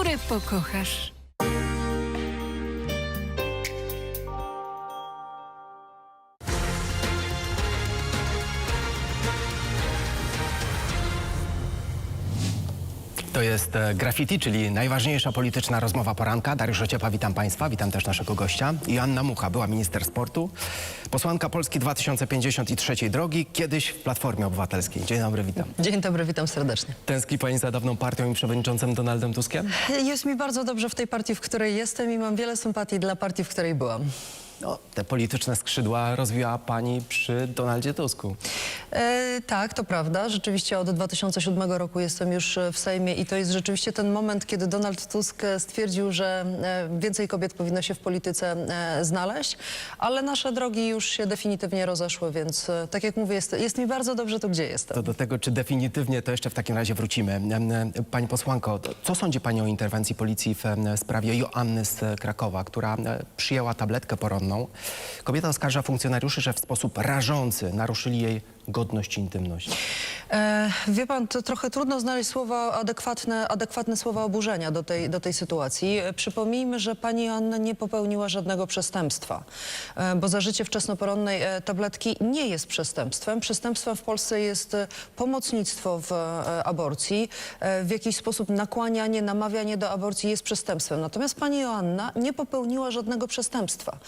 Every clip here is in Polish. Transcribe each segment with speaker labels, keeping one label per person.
Speaker 1: które pokochasz.
Speaker 2: Jest e, Graffiti, czyli najważniejsza polityczna rozmowa poranka. Dariusz Ociepa, witam Państwa, witam też naszego gościa. Joanna Mucha, była minister sportu, posłanka Polski 2050 i trzeciej drogi, kiedyś w Platformie Obywatelskiej. Dzień dobry, witam.
Speaker 3: Dzień dobry, witam serdecznie.
Speaker 2: Tęskni Pani za dawną partią i przewodniczącym Donaldem Tuskiem?
Speaker 3: Jest mi bardzo dobrze w tej partii, w której jestem i mam wiele sympatii dla partii, w której byłam.
Speaker 2: No, te polityczne skrzydła rozwijała Pani przy Donaldzie Tusku.
Speaker 3: E, tak, to prawda. Rzeczywiście od 2007 roku jestem już e, w Sejmie i to jest rzeczywiście ten moment, kiedy Donald Tusk e, stwierdził, że e, więcej kobiet powinno się w polityce znaleźć, ale nasze drogi już się definitywnie rozeszły, więc tak jak mówię, jest, jest mi bardzo dobrze tu, gdzie jestem.
Speaker 2: To do tego, czy definitywnie, to jeszcze w takim razie wrócimy. Pani posłanko, co sądzi Pani o interwencji policji w sprawie Joanny z Krakowa, która przyjęła tabletkę poronną? Kobieta oskarża funkcjonariuszy, że w sposób rażący naruszyli jej godność i intymność.
Speaker 3: E, wie pan, to trochę trudno znaleźć słowa adekwatne, adekwatne słowa oburzenia do tej, do tej sytuacji. E, Przypomnijmy, że pani Anna nie popełniła żadnego przestępstwa, e, bo zażycie wczesnoporonnej e, tabletki nie jest przestępstwem. Przestępstwem w Polsce jest e, pomocnictwo w e, aborcji. E, w jakiś sposób nakłanianie, namawianie do aborcji jest przestępstwem. Natomiast pani Joanna nie popełniła żadnego przestępstwa.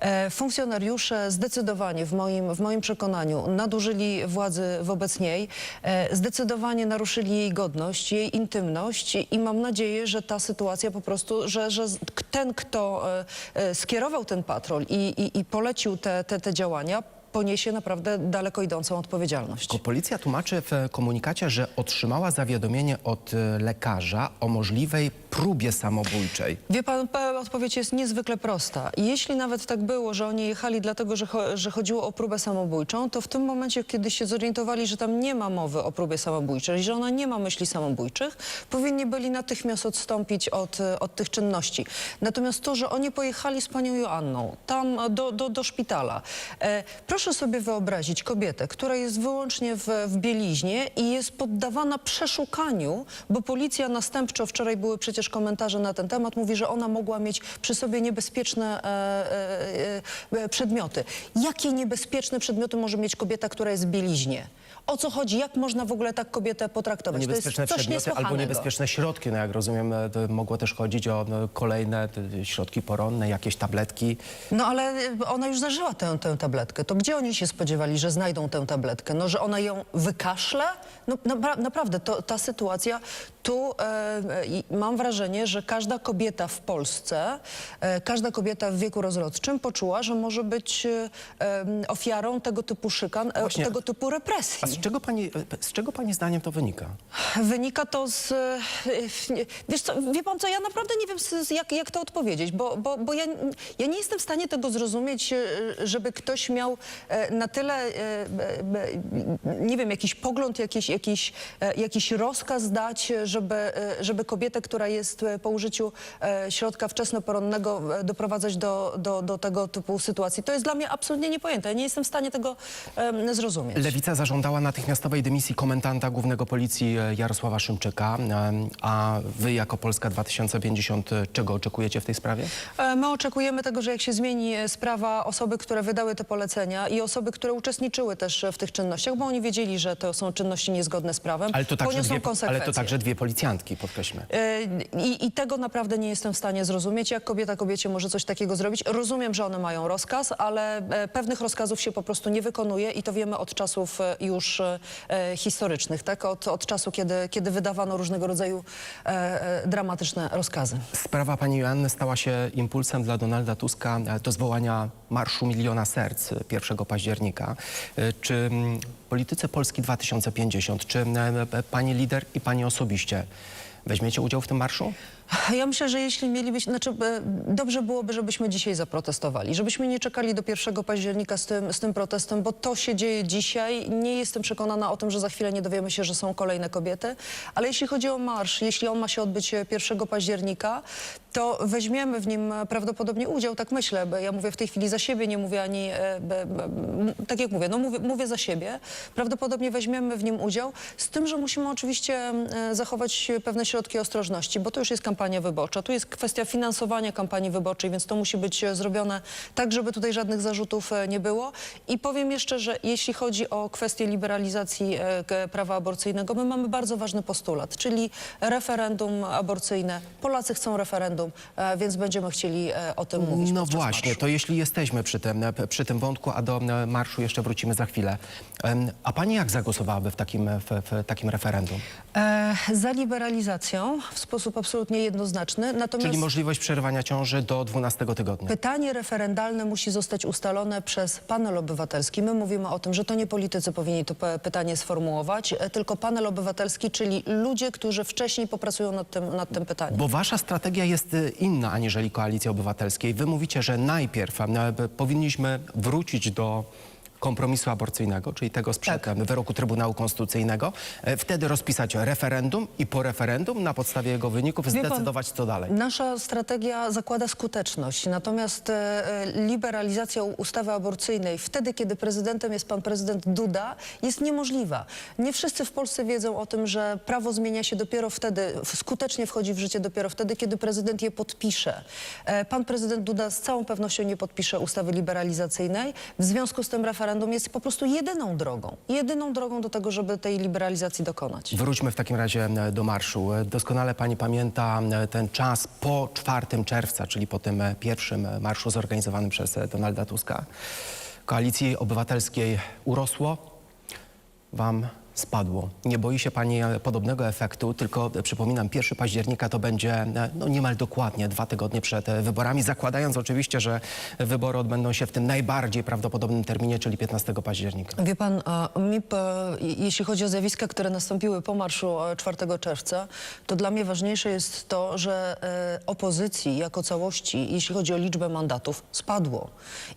Speaker 3: E, Funkcjonariusze zdecydowanie w moim, w moim przekonaniu nadużyli władzy wobec niej, e, zdecydowanie naruszyli jej godność, jej intymność i mam nadzieję, że ta sytuacja po prostu, że, że ten, kto e, e, skierował ten patrol i, i, i polecił te, te, te działania, poniesie naprawdę daleko idącą odpowiedzialność.
Speaker 2: Ko- Policja tłumaczy w komunikacie, że otrzymała zawiadomienie od e, lekarza o możliwej próbie samobójczej.
Speaker 3: Wie pan, pa- odpowiedź jest niezwykle prosta. Jeśli nawet tak było, że oni jechali dlatego, że, cho- że chodziło o próbę samobójczą, to w tym momencie, kiedy się zorientowali, że tam nie ma mowy o próbie samobójczej, że ona nie ma myśli samobójczych, powinni byli natychmiast odstąpić od, e, od tych czynności. Natomiast to, że oni pojechali z panią Joanną tam do, do, do szpitala, e, proszę sobie wyobrazić kobietę, która jest wyłącznie w, w bieliźnie i jest poddawana przeszukaniu, bo policja następczo, wczoraj były przecież komentarze na ten temat, mówi, że ona mogła mieć przy sobie niebezpieczne e, e, e, przedmioty. Jakie niebezpieczne przedmioty może mieć kobieta, która jest w bieliźnie? O co chodzi? Jak można w ogóle tak kobietę potraktować?
Speaker 2: Niebezpieczne
Speaker 3: to jest coś
Speaker 2: przedmioty albo
Speaker 3: niesłychanego.
Speaker 2: niebezpieczne środki. No jak rozumiem, e, to mogło też chodzić o no, kolejne e, środki poronne, jakieś tabletki.
Speaker 3: No ale y, ona już zażyła tę, tę tabletkę. To gdzie oni się spodziewali, że znajdą tę tabletkę? No, że ona ją wykaszle? No napra- naprawdę, to, ta sytuacja tu e, mam wrażenie, że każda kobieta w Polsce, e, każda kobieta w wieku rozrodczym poczuła, że może być e, ofiarą tego typu szykan, e,
Speaker 2: Właśnie.
Speaker 3: tego typu represji.
Speaker 2: A z czego pani, e, z czego pani zdaniem to wynika?
Speaker 3: Wynika to z... e, Wiesz co, wie pan co, ja naprawdę nie wiem, z- z- jak, jak to odpowiedzieć, bo, bo, bo ja, ja nie jestem w stanie tego zrozumieć, e, żeby ktoś miał e, na tyle, e, e, e, nie wiem, jakiś pogląd, jakiś, jakiś, e, jakiś rozkaz dać, e, żeby kobietę, która jest e, po użyciu e, środka wczesnoporonnego e, doprowadzać do, do, do tego typu sytuacji. To jest dla mnie absolutnie niepojęte. Ja nie jestem w stanie tego zrozumieć.
Speaker 2: Lewica zażądała natychmiastowej dymisji komendanta głównego policji e, Jarosława Szymczyka. A wy jako Polska 2050 e, czego oczekujecie w tej sprawie?
Speaker 3: E, My oczekujemy tego, że jak się zmieni e, sprawa, osoby, które wydały te polecenia i osoby, które uczestniczyły też e, w tych czynnościach, bo oni wiedzieli, że to są czynności niezgodne z prawem,
Speaker 2: Ale to także,
Speaker 3: poniosą
Speaker 2: dwie, ale
Speaker 3: konsekwencje.
Speaker 2: to także dwie policjantki, podkreślmy.
Speaker 3: E, I, I tego naprawdę nie jestem w stanie zrozumieć, jak kobieta kobiecie może coś takiego zrobić. Rozumiem, że one mają rozkaz, ale e, pewnych rozkazów się po prostu nie wykonuje i to wiemy od czasów e, już historycznych, tak? Od, od czasu, kiedy, kiedy wydawano różnego rodzaju dramatyczne rozkazy.
Speaker 2: Sprawa pani Joanny stała się impulsem dla Donalda Tuska do zwołania Marszu Miliona Serc e, 1 października. Czy politycy Polski 2050, czy mm, e, pani lider i pani osobiście weźmiecie udział w tym marszu?
Speaker 3: Ja myślę, że jeśli mielibyśmy, znaczy e, dobrze byłoby, żebyśmy dzisiaj zaprotestowali, żebyśmy nie czekali do 1 października z tym, z tym protestem, bo to się dzieje dzisiaj. Nie jestem przekonana o tym, że za chwilę nie dowiemy się, że są kolejne kobiety, ale jeśli chodzi o marsz, jeśli on ma się odbyć e, 1 października, to weźmiemy w nim prawdopodobnie udział, tak myślę, ja mówię w tej chwili za siebie, nie mówię ani, e, tak jak mówię, no mówię, mówię za siebie, prawdopodobnie weźmiemy w nim udział, z tym, że musimy oczywiście e, zachować pewne środki ostrożności, bo to już jest kampania wyborcza, tu jest kwestia finansowania kampanii wyborczej, więc to musi być e, zrobione tak, żeby tutaj żadnych zarzutów e, nie było i powiem jeszcze, że jeśli chodzi o kwestię liberalizacji e, prawa aborcyjnego, my mamy bardzo ważny postulat, czyli referendum aborcyjne. Polacy chcą referendum, więc będziemy chcieli o tym mówić
Speaker 2: No właśnie,
Speaker 3: marszu.
Speaker 2: to jeśli jesteśmy przy tym, przy tym wątku, a do marszu jeszcze wrócimy za chwilę. A pani jak zagłosowałaby w takim, w, w takim referendum?
Speaker 3: E, za liberalizacją w sposób absolutnie jednoznaczny, natomiast
Speaker 2: Czyli możliwość przerywania ciąży do 12 tygodnia.
Speaker 3: pytanie referendalne musi zostać ustalone przez panel obywatelski. My mówimy o tym, że to nie politycy powinni to pe- pytanie sformułować, e, tylko panel obywatelski, czyli ludzie, którzy wcześniej popracują nad tym, nad tym pytaniem.
Speaker 2: Bo wasza strategia jest y, inna aniżeli Koalicji Obywatelskiej. Wy mówicie, że najpierw e, b- powinniśmy wrócić do kompromisu aborcyjnego, czyli tego sprzed
Speaker 3: Tak.
Speaker 2: wyroku Trybunału Konstytucyjnego, e, wtedy rozpisać referendum i po referendum na podstawie jego wyników
Speaker 3: Wie pan,
Speaker 2: zdecydować co dalej.
Speaker 3: Nasza strategia zakłada skuteczność, natomiast e, liberalizacja ustawy aborcyjnej wtedy, kiedy prezydentem jest pan prezydent Duda, jest niemożliwa. Nie wszyscy w Polsce wiedzą o tym, że prawo zmienia się dopiero wtedy, skutecznie wchodzi w życie dopiero wtedy, kiedy prezydent je podpisze. E, Pan prezydent Duda z całą pewnością nie podpisze ustawy liberalizacyjnej. W związku z tym referendum jest po prostu jedyną drogą, jedyną drogą do tego, żeby tej liberalizacji dokonać.
Speaker 2: Wróćmy w takim razie e, do marszu. E, Doskonale pani pamięta e, ten czas po 4 czerwca, czyli po tym pierwszym marszu zorganizowanym przez Donalda Tuska. Koalicji Obywatelskiej urosło, wam spadło. Nie boi się pani e, podobnego efektu, tylko e, przypominam, 1 października to będzie e, no, niemal dokładnie dwa tygodnie przed wyborami, zakładając oczywiście, że wybory odbędą się w tym najbardziej prawdopodobnym terminie, czyli 15 października.
Speaker 3: Wie pan, a mi, p- jeśli chodzi o zjawiska, które nastąpiły po marszu e, 4 czerwca, to dla mnie ważniejsze jest to, że opozycji jako całości, jeśli chodzi o liczbę mandatów, spadło.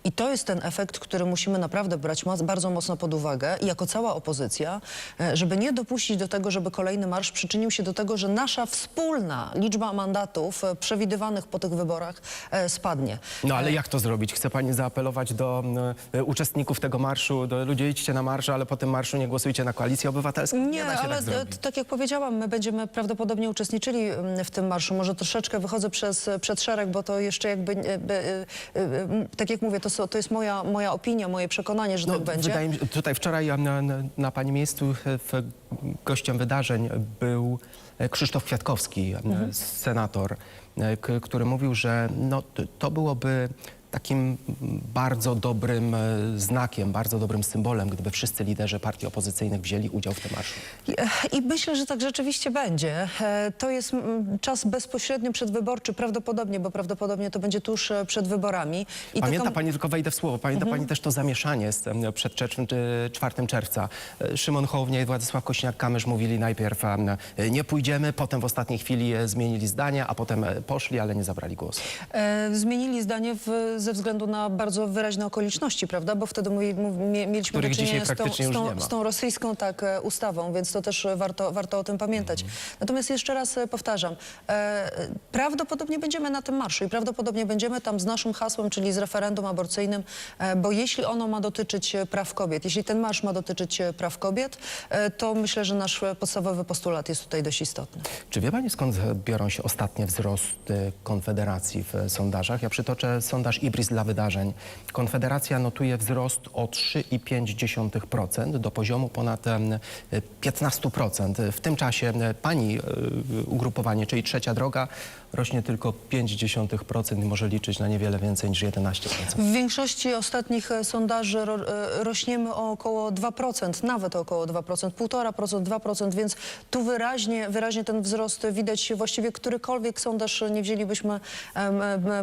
Speaker 3: I to jest ten efekt, który musimy naprawdę brać bardzo mocno pod uwagę jako cała opozycja, żeby nie dopuścić do tego, żeby kolejny marsz przyczynił się do tego, że nasza wspólna liczba mandatów e, przewidywanych po tych wyborach e, spadnie.
Speaker 2: No ale jak to zrobić? Chce pani zaapelować do e, uczestników tego marszu, do ludzie idźcie na marsz, ale po tym marszu nie głosujcie na koalicję obywatelską?
Speaker 3: Nie,
Speaker 2: się
Speaker 3: ale
Speaker 2: tak
Speaker 3: tak jak powiedziałam, my będziemy prawdopodobnie uczestniczyli w tym marszu. Może troszeczkę wychodzę przez, przed szereg, bo to jeszcze jakby, e, e, e, e, tak jak mówię, to, to jest moja, moja opinia, moje przekonanie, że
Speaker 2: No,
Speaker 3: tak będzie.
Speaker 2: wydaje mi się, tutaj wczoraj na, na, na pani miejscu e, gościem wydarzeń był Krzysztof Kwiatkowski,
Speaker 3: Mhm.
Speaker 2: senator, który mówił, że no, to byłoby takim bardzo dobrym e, znakiem, bardzo dobrym symbolem, gdyby wszyscy liderzy partii opozycyjnych wzięli udział w tym marszu.
Speaker 3: I, I myślę, że tak rzeczywiście będzie. E, To jest czas bezpośrednio przedwyborczy, prawdopodobnie, bo prawdopodobnie to będzie tuż e, przed wyborami. I
Speaker 2: Pamięta pani, tylko wejdę w słowo, pamięta
Speaker 3: Mhm.
Speaker 2: pani też to zamieszanie z, przed czerwcem, czy 4 czerwca. E, Szymon Hołownia i Władysław Kośniak-Kamysz mówili najpierw e, nie pójdziemy, potem w ostatniej chwili e, zmienili zdania, a potem e, poszli, ale nie zabrali głosu.
Speaker 3: E, zmienili zdanie w, ze względu na bardzo wyraźne okoliczności, prawda? Bo wtedy mieliśmy do czynienia z tą, z, tą, z tą rosyjską tak, e, ustawą, więc to też warto, warto o tym pamiętać.
Speaker 2: Mhm.
Speaker 3: Natomiast jeszcze raz e, powtarzam, e, prawdopodobnie będziemy na tym marszu i prawdopodobnie będziemy tam z naszym hasłem, czyli z referendum aborcyjnym, e, bo jeśli ono ma dotyczyć praw kobiet, jeśli ten marsz ma dotyczyć praw kobiet, e, to myślę, że nasz podstawowy postulat jest tutaj dość istotny.
Speaker 2: Czy wie pani skąd biorą się ostatnie wzrosty Konfederacji w sondażach? Ja przytoczę sondaż Ibris dla wydarzeń. Konfederacja notuje wzrost o 3,5% do poziomu ponad em, e, 15%. W tym czasie pani e, ugrupowanie, czyli Trzecia Droga, rośnie tylko 0,5% i może liczyć na niewiele więcej niż 11%.
Speaker 3: W większości ostatnich e, sondaży ro, e, rośniemy o około 2%, nawet około 2%, 1,5%, 2%, więc tu wyraźnie, wyraźnie ten wzrost widać właściwie którykolwiek sondaż nie wzięlibyśmy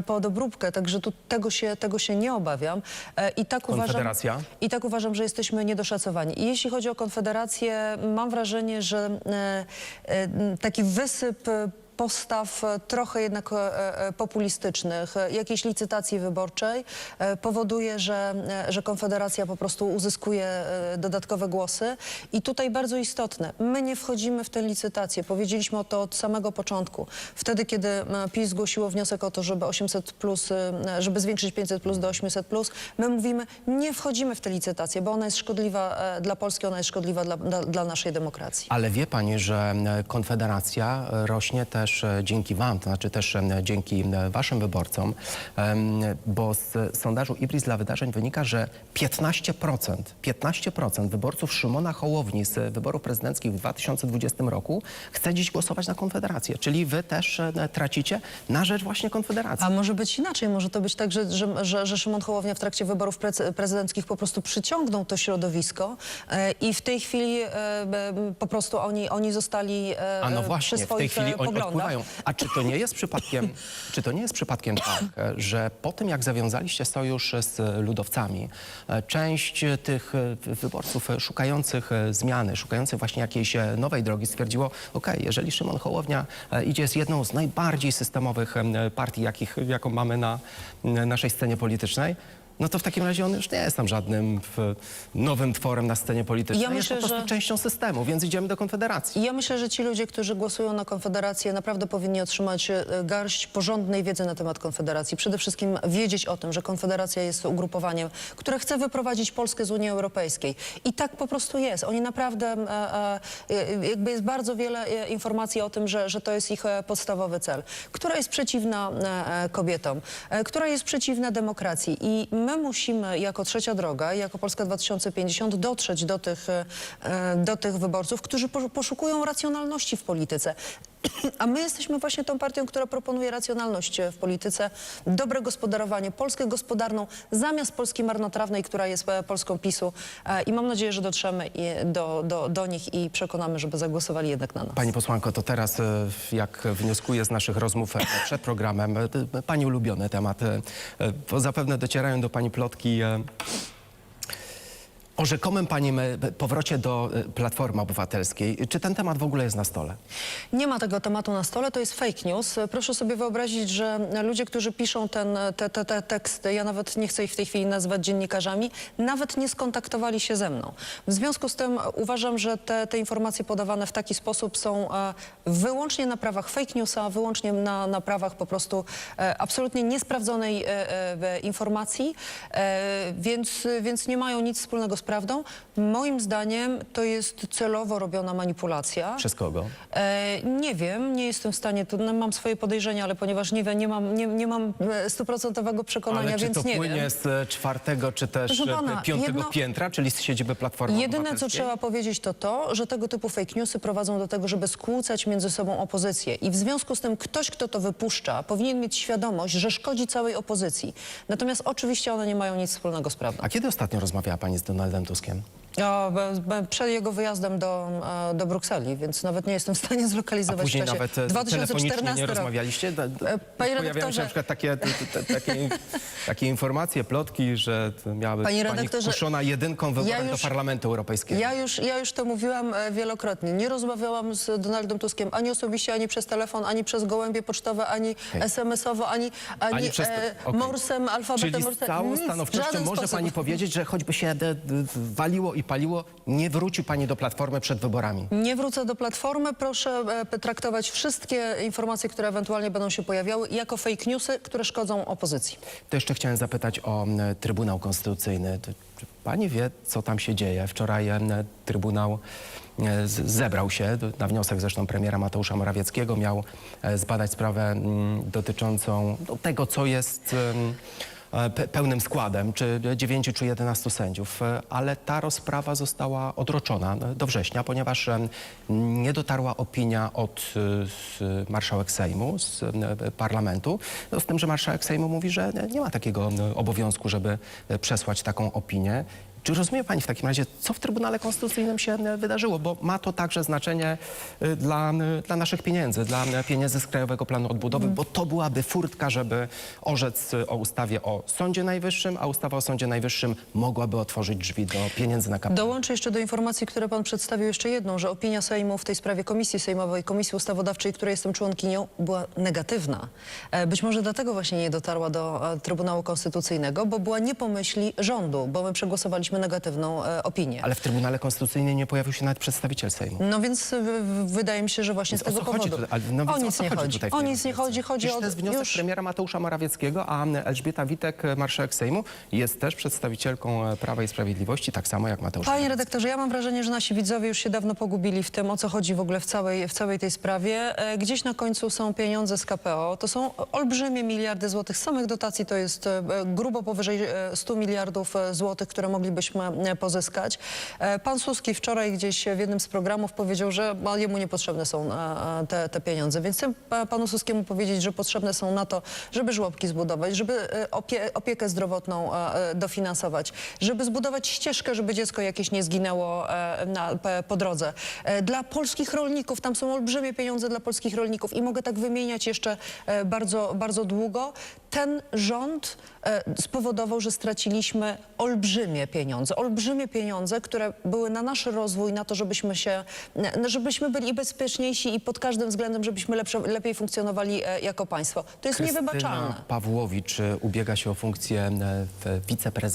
Speaker 3: pod obróbkę, także tu tego się, tego się nie obawiam. E, I tak uważam,
Speaker 2: Konfederacja?
Speaker 3: I tak uważam, że jesteśmy niedoszacowani. I jeśli chodzi o Konfederację, mam wrażenie, że e, e, taki wysyp e, postaw e, trochę jednak e, e, populistycznych, jakiejś licytacji wyborczej powoduje, że, że Konfederacja po prostu uzyskuje dodatkowe głosy. I tutaj bardzo istotne, my nie wchodzimy w tę licytację. Powiedzieliśmy o to od samego początku. Wtedy, kiedy PiS zgłosiło wniosek o to, żeby 800 plus, żeby zwiększyć 500 plus do 800 plus, my mówimy, nie wchodzimy w tę licytację, bo ona jest szkodliwa dla Polski, ona jest szkodliwa dla, dla, dla naszej demokracji.
Speaker 2: Ale wie pani, że Konfederacja rośnie też e, dzięki wam, to znaczy też e, dzięki e, waszym wyborcom, bo z sondażu Ibris dla wydarzeń wynika, że 15%, 15% wyborców Szymona Hołowni z wyborów prezydenckich w 2020 roku chce dziś głosować na Konfederację. Czyli wy też tracicie na rzecz właśnie Konfederacji.
Speaker 3: A może być inaczej, może to być tak, że, że, że, że Szymon Hołownia w trakcie wyborów prezydenckich po prostu przyciągnął to środowisko i w tej chwili po prostu oni, oni zostali
Speaker 2: A no
Speaker 3: przy
Speaker 2: właśnie, w tej chwili oni A czy to nie jest przypadkiem, czy to nie jest przypadkiem tak, że po tym jak zawiązaliście sojusz z ludowcami, część tych wy- wyborców szukających zmiany, szukających właśnie jakiejś nowej drogi stwierdziło, ok, jeżeli Szymon Hołownia idzie z jedną z najbardziej systemowych em, partii, jakich, jaką mamy na naszej scenie politycznej, no to w takim razie on już nie jest tam żadnym w, nowym tworem na scenie politycznej.
Speaker 3: Ja
Speaker 2: jest
Speaker 3: myślę,
Speaker 2: po prostu
Speaker 3: że-
Speaker 2: częścią systemu, więc idziemy do Konfederacji.
Speaker 3: Ja myślę, że ci ludzie, którzy głosują na Konfederację, naprawdę powinni otrzymać e, garść porządnej wiedzy na temat Konfederacji. Przede wszystkim wiedzieć o tym, że Konfederacja jest ugrupowaniem, które chce wyprowadzić Polskę z Unii Europejskiej. I tak po prostu jest. Oni naprawdę, e, e, jakby jest bardzo wiele informacji o tym, że, że to jest ich podstawowy cel. Która jest przeciwna kobietom, która jest przeciwna demokracji. I my musimy jako Trzecia Droga, jako Polska 2050 dotrzeć do tych, e, do tych wyborców, którzy po- poszukują racjonalności w polityce. A my jesteśmy właśnie tą partią, która proponuje racjonalność w polityce, dobre gospodarowanie, Polskę gospodarną zamiast Polski marnotrawnej, która jest e, Polską PiSu. E, I mam nadzieję, że dotrzemy do, do, do nich i przekonamy, żeby zagłosowali jednak na nas.
Speaker 2: Pani posłanko, to teraz, e, jak wnioskuję z naszych rozmów przed programem, pani ulubiony temat, zapewne docierają do pani plotki o rzekomym pani e, powrocie do e, Platformy Obywatelskiej. Czy ten temat w ogóle jest na stole?
Speaker 3: Nie ma tego tematu na stole, to jest fake news. Proszę sobie wyobrazić, że ludzie, którzy piszą ten, te, te, te teksty, ja nawet nie chcę ich w tej chwili nazywać dziennikarzami, nawet nie skontaktowali się ze mną. W związku z tym uważam, że te, te informacje podawane w taki sposób są e, wyłącznie na prawach fake newsa, wyłącznie na, na prawach po prostu e, absolutnie niesprawdzonej informacji, więc, więc nie mają nic wspólnego z prawdą. Moim zdaniem to jest celowo robiona manipulacja.
Speaker 2: Przez kogo?
Speaker 3: E, nie wiem, nie jestem w stanie, to, no, mam swoje podejrzenia, ale ponieważ nie wiem, nie mam, nie, nie mam e, stuprocentowego przekonania,
Speaker 2: Ale czy
Speaker 3: więc
Speaker 2: to
Speaker 3: nie
Speaker 2: płynie
Speaker 3: wiem.
Speaker 2: z e, czwartego, czy też
Speaker 3: Proszę
Speaker 2: e,
Speaker 3: pana,
Speaker 2: piątego
Speaker 3: jedno-
Speaker 2: piętra, czyli z siedziby Platformy
Speaker 3: Jedyne, co
Speaker 2: Obywatelskiej?
Speaker 3: trzeba powiedzieć, to to, że tego typu fake newsy prowadzą do tego, żeby skłócać między sobą opozycję. I w związku z tym ktoś, kto to wypuszcza, powinien mieć świadomość, że szkodzi całej opozycji. Natomiast oczywiście one nie mają nic wspólnego z prawdą.
Speaker 2: A kiedy ostatnio rozmawiała pani z Donaldem Tuskiem?
Speaker 3: O, be, be, przed jego wyjazdem do, e, do Brukseli, więc nawet nie jestem w stanie
Speaker 2: A
Speaker 3: zlokalizować
Speaker 2: później
Speaker 3: w czasie.
Speaker 2: nawet e,
Speaker 3: 2014
Speaker 2: telefonicznie nie
Speaker 3: rok.
Speaker 2: rozmawialiście? Da- da-
Speaker 3: E, panie
Speaker 2: Pojawiają
Speaker 3: redaktorze-
Speaker 2: się na przykład takie, t- t- t- takie, takie informacje, plotki, że t- miała być
Speaker 3: Panie
Speaker 2: pani
Speaker 3: redaktorze,
Speaker 2: kuszona jedynką w wyborach
Speaker 3: już-
Speaker 2: do Parlamentu Europejskiego.
Speaker 3: Ja już, ja już to mówiłam e, wielokrotnie. Nie rozmawiałam z Donaldem Tuskiem ani osobiście, ani przez telefon, ani przez gołębie pocztowe, ani
Speaker 2: Okej.
Speaker 3: SMS-owo, ani, ani,
Speaker 2: Ani przez te-
Speaker 3: e,
Speaker 2: okej.
Speaker 3: morsem, alfabetem
Speaker 2: Czyli z
Speaker 3: morsem.
Speaker 2: całą
Speaker 3: Nic, w
Speaker 2: stanowczością
Speaker 3: żaden
Speaker 2: może
Speaker 3: sposób.
Speaker 2: pani powiedzieć, że choćby się d- waliło i paliło, nie wróci pani do Platformy przed wyborami.
Speaker 3: Nie wrócę do Platformy. Proszę e, traktować wszystkie informacje, które ewentualnie będą się pojawiały, jako fake newsy, które szkodzą opozycji.
Speaker 2: To jeszcze chciałem zapytać o Trybunał Konstytucyjny. To, czy pani wie, co tam się dzieje? Wczoraj Trybunał e, z- zebrał się, do- na wniosek zresztą premiera Mateusza Morawieckiego, miał e, zbadać sprawę dotyczącą no, tego, co jest em, pełnym składem, czy 9 czy 11 sędziów, E, ale ta rozprawa została odroczona e, do września, ponieważ nie dotarła opinia od e, marszałek Sejmu, z e, parlamentu, no, z tym, że marszałek Sejmu mówi, że nie ma takiego e, obowiązku, żeby e, przesłać taką opinię. Czy rozumie pani w takim razie, co w Trybunale Konstytucyjnym się e, wydarzyło? Bo ma to także znaczenie e, dla, e, dla naszych pieniędzy, dla pieniędzy z Krajowego Planu Odbudowy, bo to byłaby furtka, żeby orzec o ustawie o Sądzie Najwyższym, a ustawa o Sądzie Najwyższym mogłaby otworzyć drzwi do pieniędzy na kapitał.
Speaker 3: Dołączę jeszcze do informacji, które pan przedstawił jeszcze jedną, że opinia Sejmu w tej sprawie Komisji Sejmowej, Komisji Ustawodawczej, której jestem członkinią, była negatywna. Być może dlatego właśnie nie dotarła do Trybunału Konstytucyjnego, bo była nie po myśli rządu, bo my przegłosowaliśmy negatywną e, opinię.
Speaker 2: Ale w Trybunale Konstytucyjnym nie pojawił się nawet przedstawiciel Sejmu.
Speaker 3: No więc w- wydaje mi się, że właśnie
Speaker 2: Więc
Speaker 3: z tego powodu.
Speaker 2: tutaj? No
Speaker 3: o nic nie
Speaker 2: chodzi tutaj
Speaker 3: O nic nie chodzi. Chodzi
Speaker 2: Przecież
Speaker 3: o
Speaker 2: to jest wniosek
Speaker 3: już
Speaker 2: premiera Mateusza Morawieckiego, a Elżbieta Witek, marszałek Sejmu, jest też przedstawicielką e, Prawa i Sprawiedliwości, tak samo jak Mateusz.
Speaker 3: Panie redaktorze, ja mam wrażenie, że nasi widzowie już się dawno pogubili w tym, o co chodzi w ogóle w całej, w całej tej sprawie. E, Gdzieś na końcu są pieniądze z KPO. To są olbrzymie miliardy złotych. Samych dotacji to jest e, grubo powyżej e, 100 miliardów e, złotych, które moglibyśmy e, pozyskać. E, Pan Suski wczoraj gdzieś w jednym z programów powiedział, że jemu niepotrzebne są e, te, te pieniądze. Więc chcę pa- panu Suskiemu powiedzieć, że potrzebne są na to, żeby żłobki zbudować, żeby opie, opiekę zdrowotną dofinansować, żeby zbudować ścieżkę, żeby dziecko jakieś nie zginęło na, po drodze. Dla polskich rolników, tam są olbrzymie pieniądze dla polskich rolników i mogę tak wymieniać jeszcze bardzo, bardzo długo. Ten rząd spowodował, że straciliśmy olbrzymie pieniądze, olbrzymie pieniądze, które były na nasz rozwój, na to, żebyśmy się, żebyśmy byli i pod każdym względem, żebyśmy lepsze, lepiej funkcjonowali e, jako państwo. To jest
Speaker 2: Krystyna
Speaker 3: niewybaczalne.
Speaker 2: Pawłowicz e, ubiega się o funkcję e, wiceprezesa